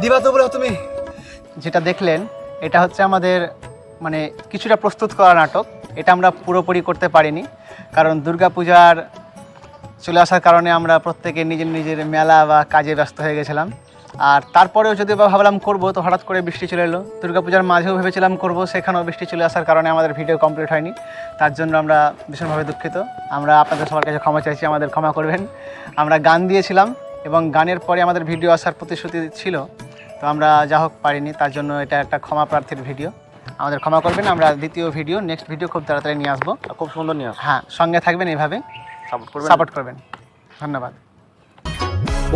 দিবা তো বলো তুমি। যেটা দেখলেন, এটা হচ্ছে আমাদের মানে কিছুটা প্রস্তুত করা নাটক। এটা আমরা পুরোপুরি করতে পারিনি, কারণ দুর্গাপূজার চলে আসার কারণে আমরা প্রত্যেকে নিজের নিজের মেলা বা কাজে ব্যস্ত হয়ে গেছিলাম। আর তারপরেও যদি বা ভাবলাম করব, তো হঠাৎ করে বৃষ্টি চলে এলো। দুর্গাপূজার মাঝেও ভেবেছিলাম করব, সেখানেও বৃষ্টি চলে আসার কারণে আমাদের ভিডিও কমপ্লিট হয়নি। তার জন্য আমরা ভীষণভাবে দুঃখিত। আমরা আপনাদের সবার কাছে ক্ষমা চাইছি, আমাদের ক্ষমা করবেন। আমরা গান দিয়েছিলাম এবং গানের পরে আমাদের ভিডিও আসার প্রতিশ্রুতি ছিল তো আমরা যা হোক পারিনি তার জন্য এটা একটা ক্ষমা প্রার্থীর ভিডিও। আমাদের ক্ষমা করবেন আমরা দ্বিতীয় ভিডিও নেক্সট ভিডিও খুব তাড়াতাড়ি নিয়ে আসব। খুব সুন্দর নিয়ে আসব। হ্যাঁ সঙ্গে থাকবেন এইভাবে। সাপোর্ট করবেন? সাপোর্ট করবেন। ধন্যবাদ।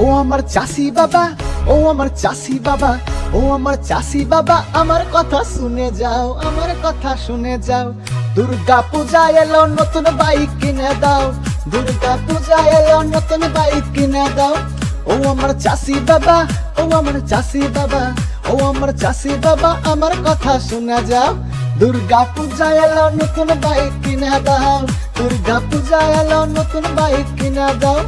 ও আমার চাষি বাবা ও আমার চাষি বাবা ও আমার চাষি বাবা আমার কথা শুনে যাও আমার কথা শুনে যাও। দুর্গা পূজা এলো নতুন বাইক কিনে দাও। দুর্গা পূজা এলো নতুন বাইক কিনে দাও। ও আমার চাষি বাবা, ও আমার চাষি বাবা, ও আমার চাষি বাবা, আমার কথা শোনা যাও। দুর্গা পূজা এলো, নতুন বাইক কিনা দাও। দুর্গা পূজা এলো, নতুন বাইক কিনা দাও।